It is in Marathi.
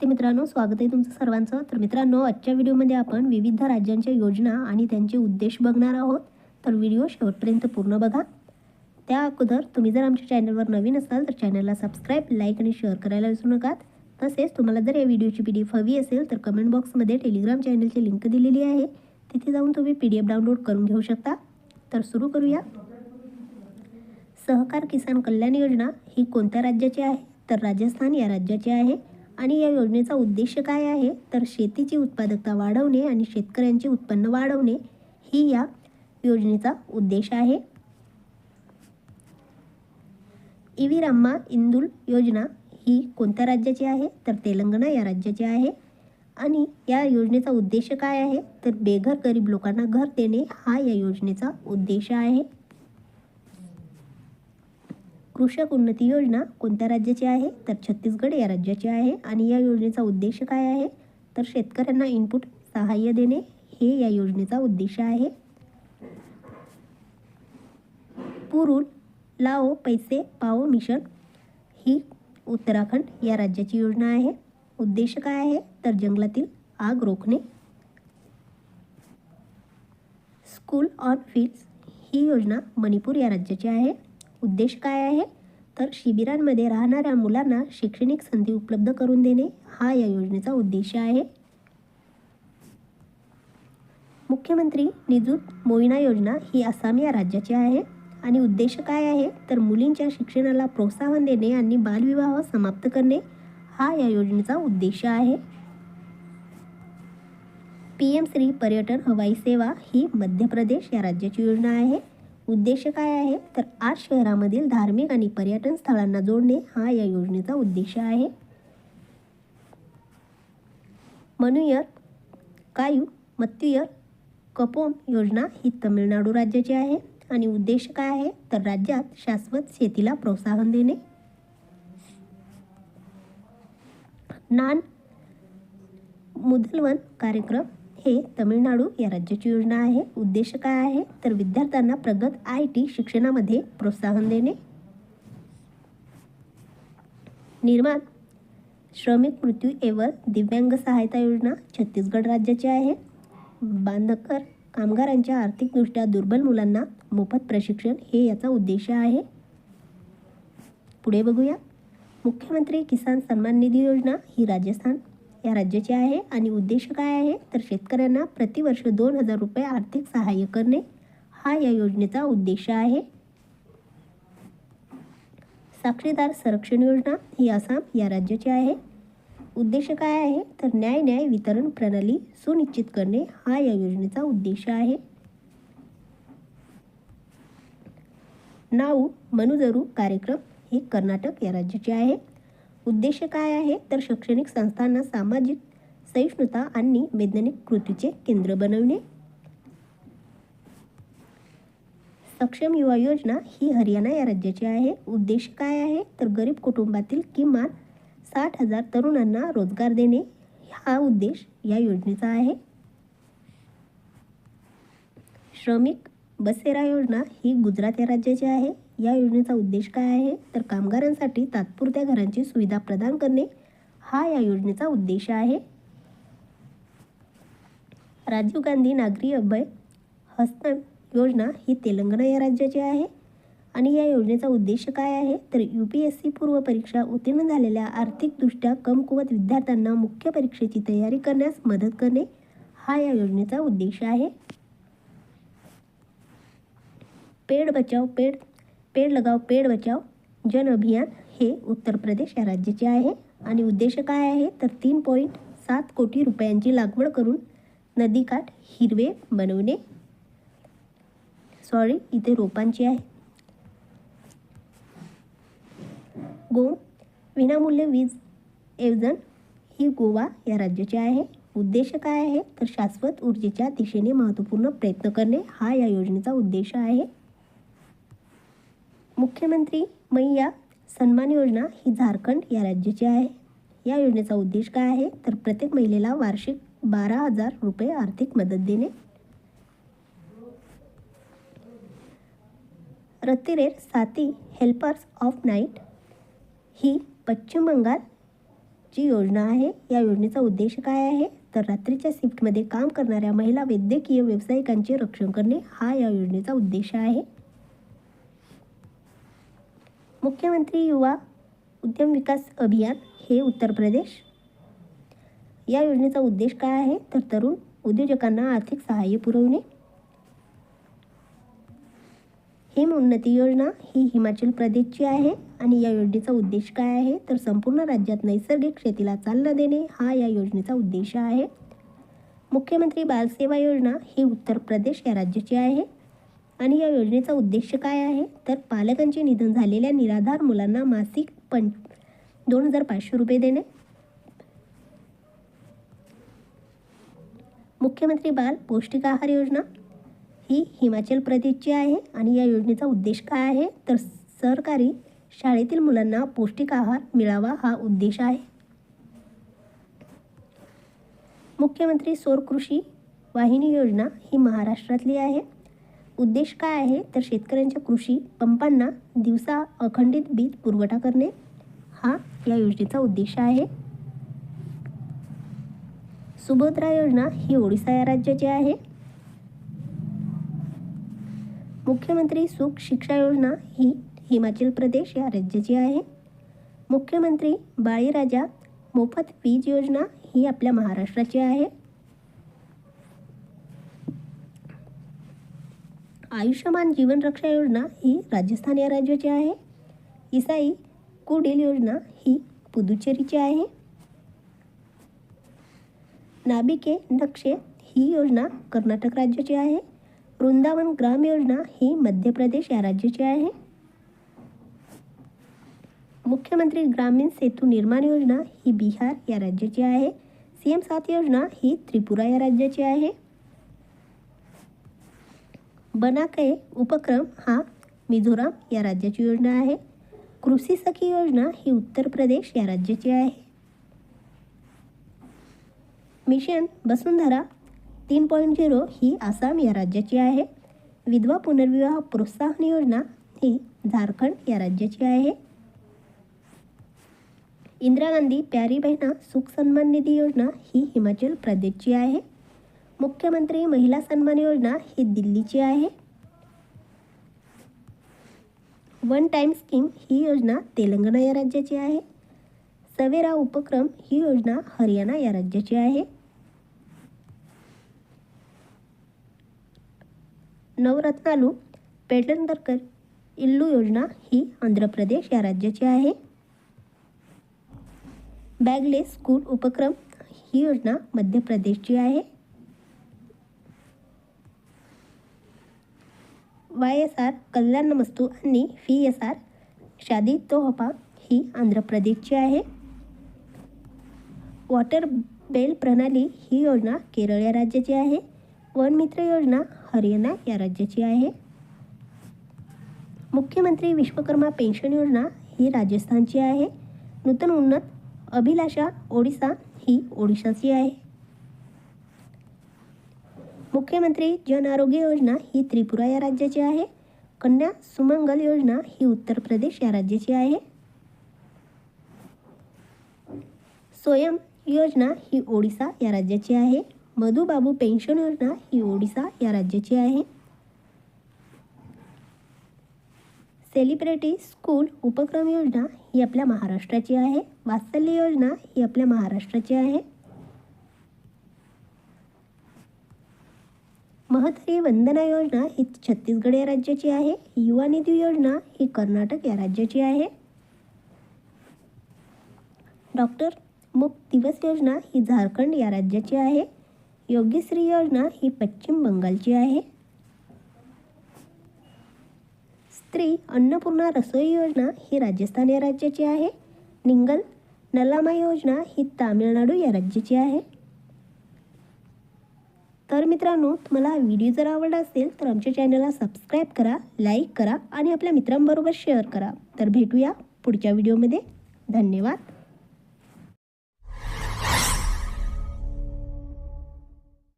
नमस्ते मित्रांनो स्वागत आहे तुमचं सर्वांचं. तर मित्रांनो आजच्या व्हिडिओमध्ये आपण विविध राज्यांच्या योजना आणि त्यांचे उद्देश बघणार आहोत. तर व्हिडिओ शेवटपर्यंत पूर्ण बघा. त्या अगोदर तुम्ही जर आमच्या चॅनलवर नवीन असाल तर चॅनलला सबस्क्राईब लाईक आणि शेअर करायला विसरू नका. तसेच तुम्हाला जर या व्हिडिओची पी डी एफ हवी असेल तर कमेंट बॉक्समध्ये टेलिग्राम चॅनलची लिंक दिलेली आहे. तिथे जाऊन तुम्ही पी डी एफ डाउनलोड करून घेऊ शकता. तर सुरू करूया. सहकार किसान कल्याण योजना ही कोणत्या राज्याची आहे? तर राजस्थान या राज्याची आहे. आणि या योजनेचा उद्देश काय आहे? तर शेतीची उत्पादकता वाढवणे आणि शेतकऱ्यांचे उत्पन्न वाढवणे ही या योजनेचा उद्देश आहे. इविराम्मा इंदुल योजना ही कोणत्या राज्याची आहे? तर तेलंगणा या राज्याची आहे. आणि या योजनेचा उद्देश काय आहे? तर बेघर गरीब लोकांना घर देणे हा या योजनेचा उद्देश आहे. कृषक उन्नती योजना कोणत्या राज्याची आहे? तर छत्तीसगड या राज्याची आहे. आणि या योजनेचा उद्देश काय आहे? तर शेतकऱ्यांना इनपुट सहाय्य देणे हे या योजनेचा उद्देश आहे. पुरुल लाओ पैसे पाओ मिशन ही उत्तराखंड या राज्याची योजना आहे. उद्देश काय आहे? तर जंगलातील आग रोखणे. स्कूल ऑन फील्ड्स ही योजना मणिपूर या राज्याची आहे. उद्देश काय आहे? तर शिबिरांमध्ये राहणाऱ्या मुलांना शैक्षणिक संधी उपलब्ध करून देणे हा या योजनेचा उद्देश आहे. मुख्यमंत्री निजूत मोइना योजना ही आसाम या राज्याची आहे आणि उद्देश काय आहे? तर मुलींच्या शिक्षणाला प्रोत्साहन देणे आणि बालविवाह समाप्त करणे हा या योजनेचा उद्देश आहे. पी एम श्री पर्यटन हवाई सेवा ही मध्य प्रदेश या राज्याची योजना आहे. उद्देश काय आहे? तर आज शहरामधील धार्मिक आणि पर्यटन स्थळांना जोडणे हा या योजनेचा उद्देश आहे. मनुयर कायू मत्युयर कपोम योजना ही तमिळनाडू राज्याची आहे. आणि उद्देश काय आहे? तर राज्यात शाश्वत शेतीला प्रोत्साहन देणे. नान मुदलवन कार्यक्रम हे तमिळनाडू या राज्याची योजना आहे. उद्देश काय आहे? तर विद्यार्थ्यांना प्रगत आय टी शिक्षणामध्ये प्रोत्साहन देणे. निर्माण. श्रमिक मृत्यू एवर दिव्यांग सहायता योजना छत्तीसगड राज्याची आहे. बांधकर कामगारांच्या आर्थिकदृष्ट्या दुर्बल मुलांना मोफत प्रशिक्षण हे याचा उद्देश आहे. पुढे बघूया. मुख्यमंत्री किसान सन्मान निधी योजना ही राजस्थान या राज्याची आहे आणि उद्देश काय आहे? तर शेतकऱ्यांना प्रतिवर्ष दोन हजार रुपये आर्थिक सहाय्य करणे हा या योजनेचा उद्देश आहे. साक्षीदार संरक्षण योजना ही आसाम या राज्याची आहे. उद्देश काय आहे? तर न्याय न्याय वितरण प्रणाली सुनिश्चित करणे हा या योजनेचा उद्देश आहे. नाऊ मनुजरू कार्यक्रम हे कर्नाटक या राज्याचे आहे. उद्देश काय आहे? तर शैक्षणिक संस्थांना सामाजिक सहिष्णुता आणि वैज्ञानिक कृतीचे केंद्र बनवणे. सक्षम युवा योजना ही हरियाणा या राज्याची आहे. उद्देश काय आहे? तर गरीब कुटुंबातील किमान साठ हजार तरुणांना रोजगार देणे. हा उद्देश या योजनेचा आहे. श्रमिक बसेरा योजना ही गुजरात या राज्याची आहे. या योजनेचा उद्देश काय आहे? तर कामगारांसाठी तात्पुरत्या घरांची सुविधा प्रदान करणे हा या योजनेचा उद्देश आहे. राजीव गांधी नागरी अभय हस्तन योजना ही तेलंगणा या राज्याची आहे आणि या योजनेचा उद्देश काय आहे? तर यू पी एस सी पूर्व परीक्षा उत्तीर्ण झालेल्या आर्थिकदृष्ट्या कमकुवत विद्यार्थ्यांना मुख्य परीक्षेची तयारी करण्यास मदत करणे हा या योजनेचा उद्देश आहे. पेड बचाव पेड पेड लगाव पेड बचाव जन अभियान हे उत्तर प्रदेश या राज्याचे आहे. आणि उद्देश काय आहे? तर तीन पॉईंट सात कोटी रुपयांची लागवड करून नदीकाठ हिरवे बनवणे. सॉरी इथे रोपांची आहे. गो विनामूल्य वीज एवजन ही गोवा या राज्याची आहे. उद्देश काय आहे? तर शाश्वत ऊर्जेच्या दिशेने महत्त्वपूर्ण प्रयत्न करणे हा या योजनेचा उद्देश आहे. मुख्यमंत्री मैया सन्मान योजना ही झारखंड या राज्याची आहे. या योजनेचा उद्देश काय आहे? तर प्रत्येक महिलेला वार्षिक बारा हजार रुपये आर्थिक मदत देणे. रतिरेर साती हेल्पर्स ऑफ नाईट ही पश्चिम बंगाल ची योजना आहे. या योजनेचा उद्देश काय आहे? तर रात्रीच्या शिफ्टमध्ये काम करणाऱ्या महिला वैद्यकीय व्यावसायिकांचे रक्षण करणे हा या योजनेचा उद्देश आहे. मुख्यमंत्री युवा उद्यम विकास अभियान हे उत्तर प्रदेश. या योजनेचा उद्देश काय आहे? तर तरुण उद्योजकांना आर्थिक सहाय्य पुरवणे. हिम उन्नती योजना ही हिमाचल प्रदेशची आहे आणि या योजनेचा उद्देश काय आहे? तर संपूर्ण राज्यात नैसर्गिक शेतीला चालना देणे हा या योजनेचा उद्देश आहे. मुख्यमंत्री बालसेवा योजना ही उत्तर प्रदेश या राज्याची आहे. आणि या योजनेचा उद्देश काय आहे? तर पालकांचे निधन झालेल्या निराधार मुलांना मासिक पं दोन हजार पाचशे रुपये देणे. मुख्यमंत्री बाल पौष्टिक आहार योजना ही हिमाचल प्रदेशची आहे आणि या योजनेचा उद्देश काय आहे? तर सरकारी शाळेतील मुलांना पौष्टिक आहार मिळावा हा उद्देश आहे. मुख्यमंत्री सौर कृषी वाहिनी योजना ही महाराष्ट्रातली आहे. उद्देश काय आहे? तर शेतकऱ्यांच्या कृषी पंपांना दिवसा अखंडित वीज पुरवठा करणे हा या योजनेचा उद्देश आहे. सुभद्रा योजना ही ओडिसा या राज्याची आहे. मुख्यमंत्री सुख शिक्षा योजना ही हिमाचल प्रदेश या राज्याची आहे. मुख्यमंत्री बाळीराजा मोफत वीज योजना ही आपल्या महाराष्ट्राची आहे. आयुष्यमान जीवनरक्षा योजना ही राजस्थान या राज्याची आहे. इसाई कुडील योजना ही पुदुचेरीची आहे. नाबिके नक्षे ही योजना कर्नाटक राज्याची आहे. वृंदावन ग्राम योजना ही मध्य प्रदेश या राज्याची आहे. मुख्यमंत्री ग्रामीण सेतू निर्माण योजना ही बिहार या राज्याची आहे. सी एम सात योजना ही त्रिपुरा या राज्याची आहे. बनाकय उपक्रम हा मिझोराम या राज्याची योजना आहे. कृषी सखी योजना ही उत्तर प्रदेश या राज्याची आहे. मिशन वसुंधरा तीन पॉईंट झिरो ही आसाम या राज्याची आहे. विधवा पुनर्विवाह प्रोत्साहन योजना ही झारखंड या राज्याची आहे. इंदिरा गांधी प्यारी बहिणा सुख सन्मान निधी योजना ही हिमाचल प्रदेशची आहे. मुख्यमंत्री महिला सन्मान योजना ही दिल्लीची आहे. वन टाईम स्कीम ही योजना तेलंगणा या राज्याची आहे. सवेरा उपक्रम ही योजना हरियाणा या राज्याची आहे. नवरत्नालू पेडणकरकर इल्लू योजना ही आंध्र प्रदेश या राज्याची आहे. बॅगलेस स्कूल उपक्रम ही योजना मध्य प्रदेशची आहे. वाय एस आर कल्याण मस्तू आणि फी एस आर शादी तोहफा ही आंध्र प्रदेशची आहे. वॉटर बेल प्रणाली ही योजना केरळ या राज्याची आहे. वनमित्र योजना हरियाणा या राज्याची आहे. मुख्यमंत्री विश्वकर्मा पेन्शन योजना ही राजस्थानची आहे. नूतन उन्नत अभिलाषा ओडिसा ही ओडिशाची आहे. मुख्यमंत्री जन आरोग्य योजना ही त्रिपुरा या राज्याची आहे. कन्या सुमंगल योजना ही उत्तर प्रदेश या राज्याची आहे. स्वयं योजना ही ओडिसा या राज्याची आहे. मधुबाबू पेन्शन योजना ही ओडिसा या राज्याची आहे. सेलिब्रिटी स्कूल उपक्रम योजना ही आपल्या महाराष्ट्राची आहे. वात्सल्य योजना ही आपल्या महाराष्ट्राची आहे. महतरी वंदना योजना ही छत्तीसगड या राज्याची आहे. युवा निधी योजना ही कर्नाटक या राज्याची आहे. डॉक्टर मुक्त दिवस योजना ही झारखंड या राज्याची आहे. योग्यश्री योजना ही पश्चिम बंगालची आहे. स्त्री अन्नपूर्णा रसोई योजना ही राजस्थान या राज्याची आहे. निंगल नलामा योजना ही तामिळनाडू या राज्याची आहे. तर मित्रांनो तुम्हाला व्हिडिओ जर आवडला असेल तर आमच्या चॅनलला सबस्क्राईब करा लाईक करा आणि आपल्या मित्रांबरोबर शेअर करा. तर भेटूया पुढच्या व्हिडिओमध्ये. धन्यवाद.